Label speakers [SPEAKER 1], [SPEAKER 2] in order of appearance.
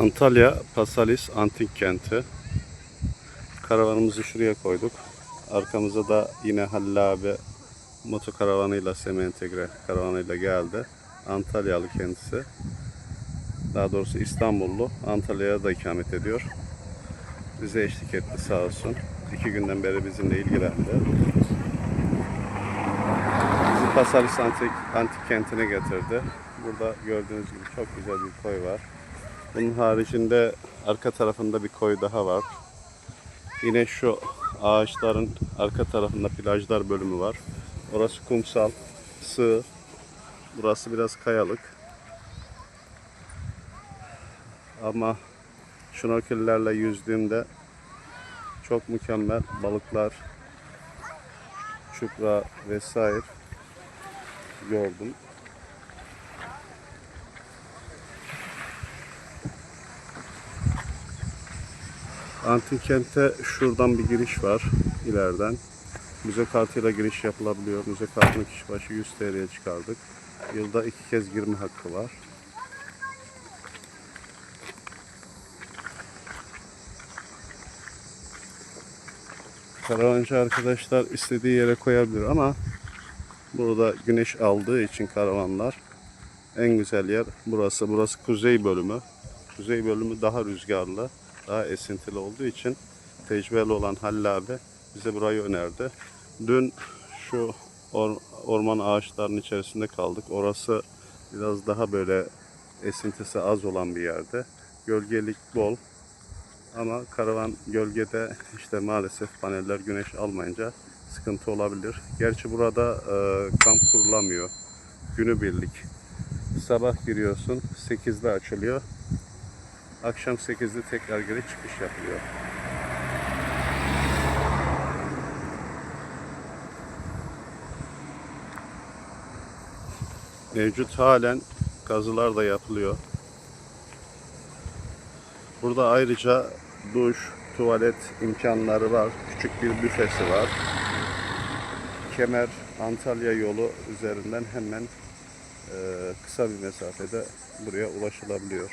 [SPEAKER 1] Antalya Pasalis Antik Kenti. Karavanımızı şuraya koyduk. Arkamıza da yine Halil abi motokaravanıyla semi entegre karavanıyla geldi. Antalyalı kendisi. Daha doğrusu İstanbullu. Antalya'ya da ikamet ediyor. Bize eşlik etti sağ olsun. İki günden beri bizimle ilgilendi. Bizi Pasalis Antik, Antik Kenti'ne getirdi. Burada gördüğünüz gibi çok güzel bir koy var. Bunun haricinde arka tarafında bir koy daha var. Yine şu ağaçların arka tarafında plajlar bölümü var. Orası kumsal, sığ. Burası biraz kayalık. Ama şnorkellerle yüzdüğümde çok mükemmel balıklar, çupra vesaire gördüm. Antik kente şuradan bir giriş var ileriden. Müze kartıyla giriş yapılabiliyor. Müze kartını kişi başı 100 TL'ye çıkardık. Yılda iki kez girme hakkı var. Karavancı arkadaşlar istediği yere koyabilir ama burada güneş aldığı için karavanlar en güzel yer burası. Burası kuzey bölümü. Kuzey bölümü daha rüzgarlı, daha esintili olduğu için tecrübeli olan Halil abi bize burayı önerdi. Dün şu or- orman ağaçlarının içerisinde kaldık. Orası biraz daha böyle esintisi az olan bir yerde. Gölgelik bol. Ama karavan gölgede işte maalesef paneller güneş almayınca sıkıntı olabilir. Gerçi burada e, kamp kurulamıyor. Günübirlik. Sabah giriyorsun 8'de açılıyor. Akşam 8'de tekrar geri çıkış yapılıyor. Mevcut halen kazılar da yapılıyor. Burada ayrıca duş, tuvalet imkanları var. Küçük bir büfesi var. Kemer Antalya yolu üzerinden hemen kısa bir mesafede buraya ulaşılabiliyor.